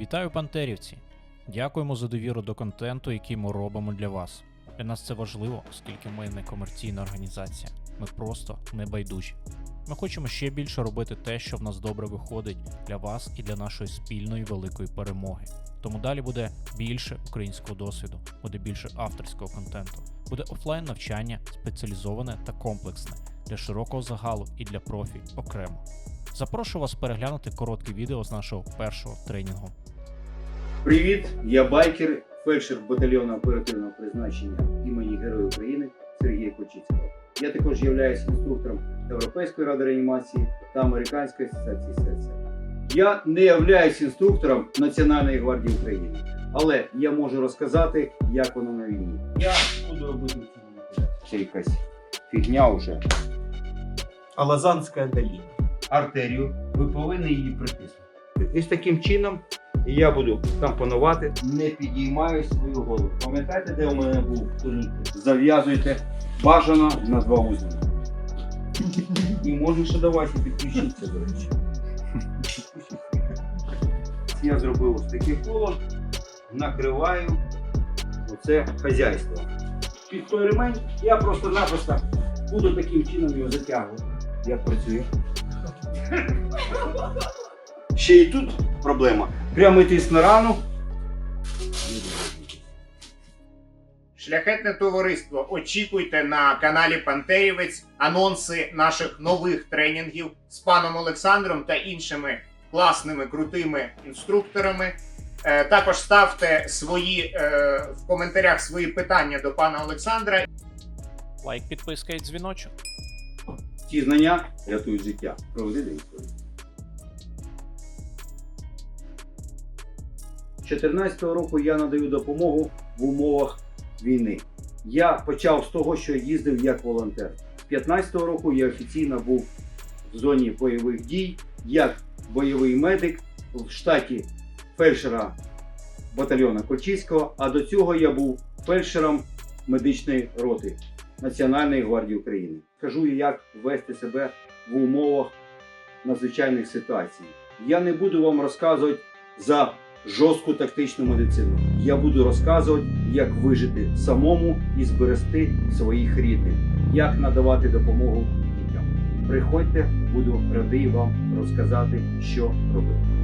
Вітаю пантерівці! Дякуємо за довіру до контенту, який ми робимо для вас. Для нас це важливо, оскільки ми не комерційна організація. Ми просто не байдужі. Ми хочемо ще більше робити те, що в нас добре виходить для вас і для нашої спільної великої перемоги. Тому далі буде більше українського досвіду, буде більше авторського контенту, буде офлайн навчання, спеціалізоване та комплексне для широкого загалу і для профі окремо. Запрошую вас переглянути коротке відео з нашого першого тренінгу. Привіт, я байкер, фельдшер батальйону оперативного призначення імені Героя України Сергія Кочицького. Я також являюсь інструктором Європейської ради реанімації та Американської асоціації серця. Я не являюсь інструктором Національної гвардії України, але я можу розказати, як воно на війні. Я буду робити цю Це якась фігня вже. Алазанська долина. артерію, ви повинні її притиснути. І з таким чином я буду компонувати, не підіймаю свою голову. Пам'ятаєте, де у мене був? Зав'язуйте бажано на два вузли. І можна ще давайте підключитися, до речі. Я зробив ось такий колон, накриваю оце хазяйство. Під той ремень я просто-напросто буду таким чином його затягувати. Як працює? Ще і тут проблема. Прямий тиск на рану. Шляхетне товариство, очікуйте на каналі Пантерівець анонси наших нових тренінгів з паном Олександром та іншими класними крутими інструкторами. Е, також ставте свої е, в коментарях свої питання до пана Олександра. Лайк, підписка і дзвіночок. Ці знання рятують життя. Проведи до 2014 року я надаю допомогу в умовах війни. Я почав з того, що їздив як волонтер. З 2015 року я офіційно був в зоні бойових дій як бойовий медик в штаті фельдшера батальйону Кочиського, а до цього я був фельдшером медичної роти Національної гвардії України. Кажу, як вести себе в умовах надзвичайних ситуацій. Я не буду вам розказувати за жорстку тактичну медицину. Я буду розказувати, як вижити самому і зберегти своїх рідних, як надавати допомогу дітям. Приходьте, буду радий вам розказати, що робити.